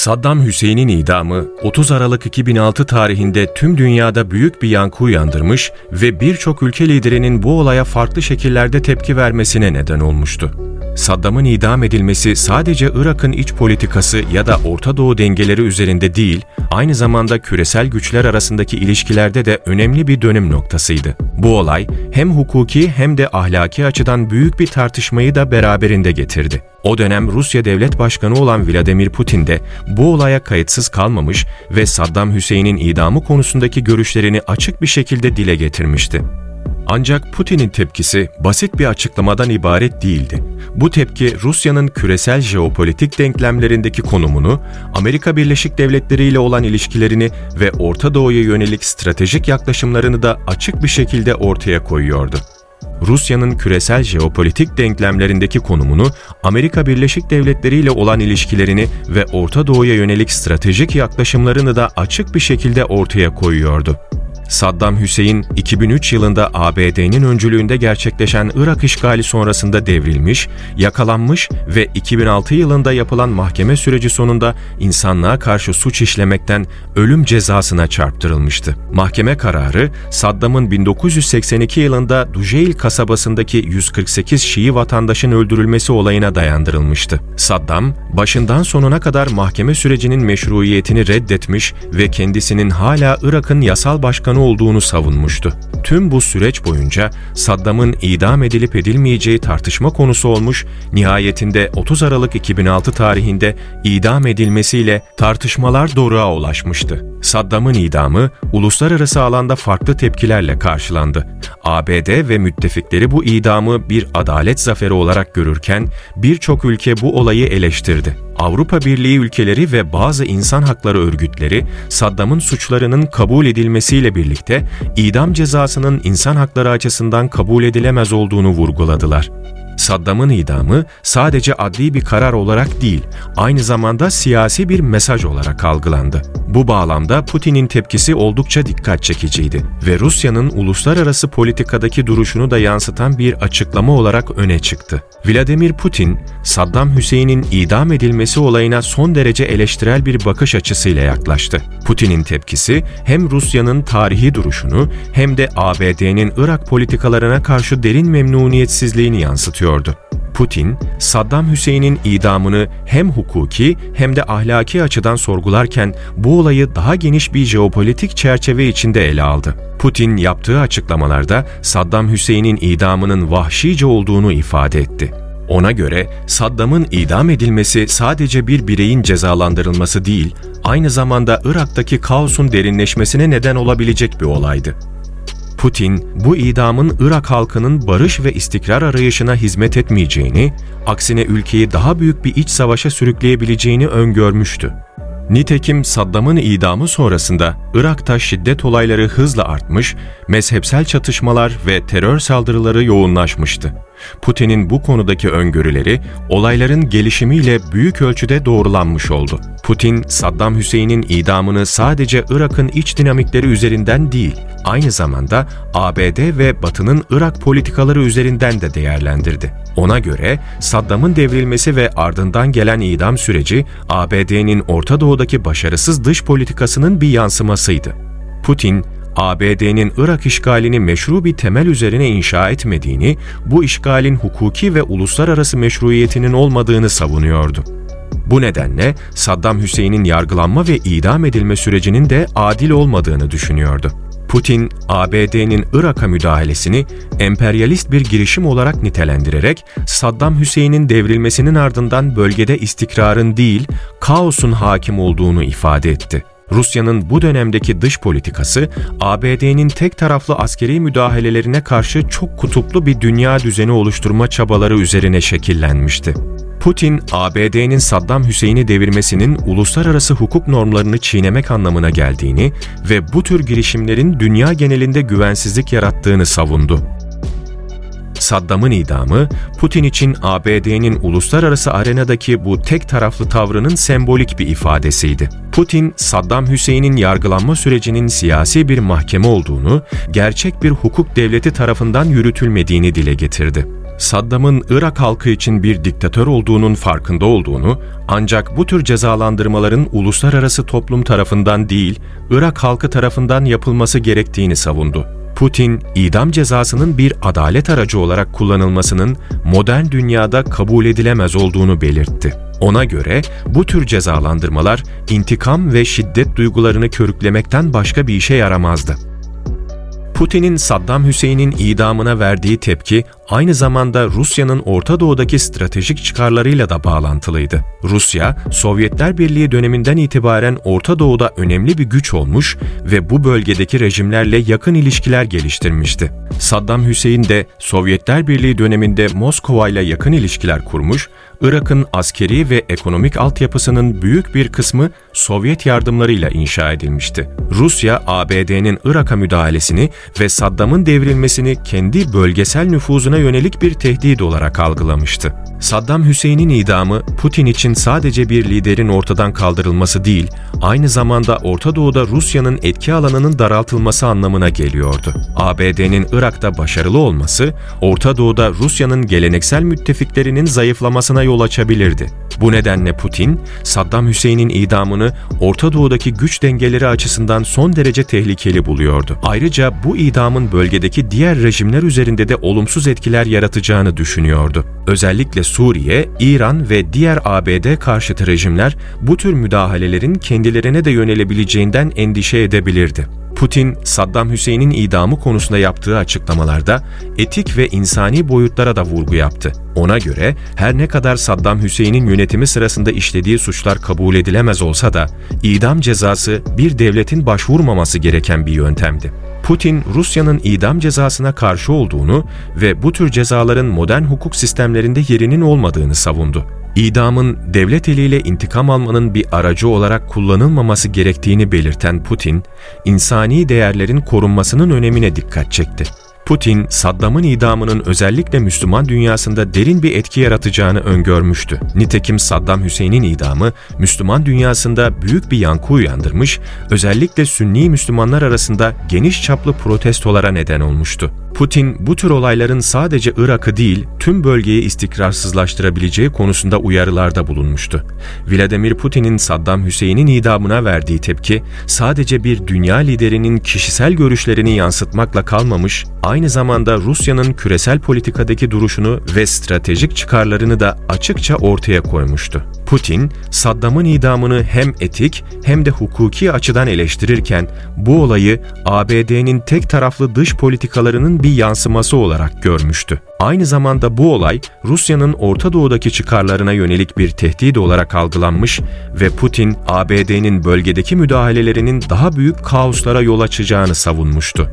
Saddam Hüseyin'in idamı 30 Aralık 2006 tarihinde tüm dünyada büyük bir yankı uyandırmış ve birçok ülke liderinin bu olaya farklı şekillerde tepki vermesine neden olmuştu. Saddam'ın idam edilmesi sadece Irak'ın iç politikası ya da Orta Doğu dengeleri üzerinde değil, aynı zamanda küresel güçler arasındaki ilişkilerde de önemli bir dönüm noktasıydı. Bu olay hem hukuki hem de ahlaki açıdan büyük bir tartışmayı da beraberinde getirdi. O dönem Rusya Devlet Başkanı olan Vladimir Putin de bu olaya kayıtsız kalmamış ve Saddam Hüseyin'in idamı konusundaki görüşlerini açık bir şekilde dile getirmişti. Ancak Putin'in tepkisi basit bir açıklamadan ibaret değildi. Bu tepki Rusya'nın küresel jeopolitik denklemlerindeki konumunu, Amerika Birleşik Devletleri ile olan ilişkilerini ve Orta Doğu'ya yönelik stratejik yaklaşımlarını da açık bir şekilde ortaya koyuyordu. Rusya'nın küresel jeopolitik denklemlerindeki konumunu, Amerika Birleşik Devletleri ile olan ilişkilerini ve Orta Doğu'ya yönelik stratejik yaklaşımlarını da açık bir şekilde ortaya koyuyordu. Saddam Hüseyin, 2003 yılında ABD'nin öncülüğünde gerçekleşen Irak işgali sonrasında devrilmiş, yakalanmış ve 2006 yılında yapılan mahkeme süreci sonunda insanlığa karşı suç işlemekten ölüm cezasına çarptırılmıştı. Mahkeme kararı, Saddam'ın 1982 yılında Duceil kasabasındaki 148 Şii vatandaşın öldürülmesi olayına dayandırılmıştı. Saddam, başından sonuna kadar mahkeme sürecinin meşruiyetini reddetmiş ve kendisinin hala Irak'ın yasal başkanı olduğunu savunmuştu. Tüm bu süreç boyunca Saddam'ın idam edilip edilmeyeceği tartışma konusu olmuş, nihayetinde 30 Aralık 2006 tarihinde idam edilmesiyle tartışmalar doruğa ulaşmıştı. Saddam'ın idamı uluslararası alanda farklı tepkilerle karşılandı. ABD ve müttefikleri bu idamı bir adalet zaferi olarak görürken birçok ülke bu olayı eleştirdi. Avrupa Birliği ülkeleri ve bazı insan hakları örgütleri Saddam'ın suçlarının kabul edilmesiyle birlikte idam cezasının insan hakları açısından kabul edilemez olduğunu vurguladılar. Saddam'ın idamı sadece adli bir karar olarak değil, aynı zamanda siyasi bir mesaj olarak algılandı. Bu bağlamda Putin'in tepkisi oldukça dikkat çekiciydi ve Rusya'nın uluslararası politikadaki duruşunu da yansıtan bir açıklama olarak öne çıktı. Vladimir Putin, Saddam Hüseyin'in idam edilmesi olayına son derece eleştirel bir bakış açısıyla yaklaştı. Putin'in tepkisi hem Rusya'nın tarihi duruşunu hem de ABD'nin Irak politikalarına karşı derin memnuniyetsizliğini yansıtıyordu. Putin, Saddam Hüseyin'in idamını hem hukuki hem de ahlaki açıdan sorgularken bu olayı daha geniş bir jeopolitik çerçeve içinde ele aldı. Putin yaptığı açıklamalarda Saddam Hüseyin'in idamının vahşice olduğunu ifade etti. Ona göre Saddam'ın idam edilmesi sadece bir bireyin cezalandırılması değil, aynı zamanda Irak'taki kaosun derinleşmesine neden olabilecek bir olaydı. Putin, bu idamın Irak halkının barış ve istikrar arayışına hizmet etmeyeceğini, aksine ülkeyi daha büyük bir iç savaşa sürükleyebileceğini öngörmüştü. Nitekim Saddam'ın idamı sonrasında Irak'ta şiddet olayları hızla artmış, mezhepsel çatışmalar ve terör saldırıları yoğunlaşmıştı. Putin'in bu konudaki öngörüleri olayların gelişimiyle büyük ölçüde doğrulanmış oldu. Putin, Saddam Hüseyin'in idamını sadece Irak'ın iç dinamikleri üzerinden değil, aynı zamanda ABD ve Batı'nın Irak politikaları üzerinden de değerlendirdi. Ona göre Saddam'ın devrilmesi ve ardından gelen idam süreci ABD'nin Orta Doğu'daki başarısız dış politikasının bir yansımasıydı. Putin, ABD'nin Irak işgalini meşru bir temel üzerine inşa etmediğini, bu işgalin hukuki ve uluslararası meşruiyetinin olmadığını savunuyordu. Bu nedenle Saddam Hüseyin'in yargılanma ve idam edilme sürecinin de adil olmadığını düşünüyordu. Putin, ABD'nin Irak'a müdahalesini emperyalist bir girişim olarak nitelendirerek Saddam Hüseyin'in devrilmesinin ardından bölgede istikrarın değil, kaosun hakim olduğunu ifade etti. Rusya'nın bu dönemdeki dış politikası, ABD'nin tek taraflı askeri müdahalelerine karşı çok kutuplu bir dünya düzeni oluşturma çabaları üzerine şekillenmişti. Putin, ABD'nin Saddam Hüseyin'i devirmesinin uluslararası hukuk normlarını çiğnemek anlamına geldiğini ve bu tür girişimlerin dünya genelinde güvensizlik yarattığını savundu. Saddam'ın idamı, Putin için ABD'nin uluslararası arenadaki bu tek taraflı tavrının sembolik bir ifadesiydi. Putin, Saddam Hüseyin'in yargılanma sürecinin siyasi bir mahkeme olduğunu, gerçek bir hukuk devleti tarafından yürütülmediğini dile getirdi. Saddam'ın Irak halkı için bir diktatör olduğunun farkında olduğunu, ancak bu tür cezalandırmaların uluslararası toplum tarafından değil, Irak halkı tarafından yapılması gerektiğini savundu. Putin, idam cezasının bir adalet aracı olarak kullanılmasının modern dünyada kabul edilemez olduğunu belirtti. Ona göre bu tür cezalandırmalar intikam ve şiddet duygularını körüklemekten başka bir işe yaramazdı. Putin'in Saddam Hüseyin'in idamına verdiği tepki aynı zamanda Rusya'nın Orta Doğu'daki stratejik çıkarlarıyla da bağlantılıydı. Rusya, Sovyetler Birliği döneminden itibaren Orta Doğu'da önemli bir güç olmuş ve bu bölgedeki rejimlerle yakın ilişkiler geliştirmişti. Saddam Hüseyin de Sovyetler Birliği döneminde Moskova ile yakın ilişkiler kurmuş, Irak'ın askeri ve ekonomik altyapısının büyük bir kısmı Sovyet yardımlarıyla inşa edilmişti. Rusya, ABD'nin Irak'a müdahalesini ve Saddam'ın devrilmesini kendi bölgesel nüfuzuna yönelik bir tehdit olarak algılamıştı. Saddam Hüseyin'in idamı Putin için sadece bir liderin ortadan kaldırılması değil, aynı zamanda Orta Doğu'da Rusya'nın etki alanının daraltılması anlamına geliyordu. ABD'nin Irak'ta başarılı olması, Orta Doğu'da Rusya'nın geleneksel müttefiklerinin zayıflamasına yol açabilirdi. Bu nedenle Putin, Saddam Hüseyin'in idamını Orta Doğu'daki güç dengeleri açısından son derece tehlikeli buluyordu. Ayrıca bu idamın bölgedeki diğer rejimler üzerinde de olumsuz etkiler yaratacağını düşünüyordu. Özellikle Suriye, İran ve diğer ABD karşıtı rejimler bu tür müdahalelerin kendilerine de yönelebileceğinden endişe edebilirdi. Putin, Saddam Hüseyin'in idamı konusunda yaptığı açıklamalarda etik ve insani boyutlara da vurgu yaptı. Ona göre her ne kadar Saddam Hüseyin'in yönetimi sırasında işlediği suçlar kabul edilemez olsa da idam cezası bir devletin başvurmaması gereken bir yöntemdi. Putin, Rusya'nın idam cezasına karşı olduğunu ve bu tür cezaların modern hukuk sistemlerinde yerinin olmadığını savundu. İdamın devlet eliyle intikam almanın bir aracı olarak kullanılmaması gerektiğini belirten Putin, insani değerlerin korunmasının önemine dikkat çekti. Putin, Saddam'ın idamının özellikle Müslüman dünyasında derin bir etki yaratacağını öngörmüştü. Nitekim Saddam Hüseyin'in idamı Müslüman dünyasında büyük bir yankı uyandırmış, özellikle Sünni Müslümanlar arasında geniş çaplı protestolara neden olmuştu. Putin bu tür olayların sadece Irak'ı değil tüm bölgeyi istikrarsızlaştırabileceği konusunda uyarılarda bulunmuştu. Vladimir Putin'in Saddam Hüseyin'in idamına verdiği tepki sadece bir dünya liderinin kişisel görüşlerini yansıtmakla kalmamış, aynı zamanda Rusya'nın küresel politikadaki duruşunu ve stratejik çıkarlarını da açıkça ortaya koymuştu. Putin, Saddam'ın idamını hem etik hem de hukuki açıdan eleştirirken bu olayı ABD'nin tek taraflı dış politikalarının bir yansıması olarak görmüştü. Aynı zamanda bu olay Rusya'nın Orta Doğu'daki çıkarlarına yönelik bir tehdit olarak algılanmış ve Putin, ABD'nin bölgedeki müdahalelerinin daha büyük kaoslara yol açacağını savunmuştu.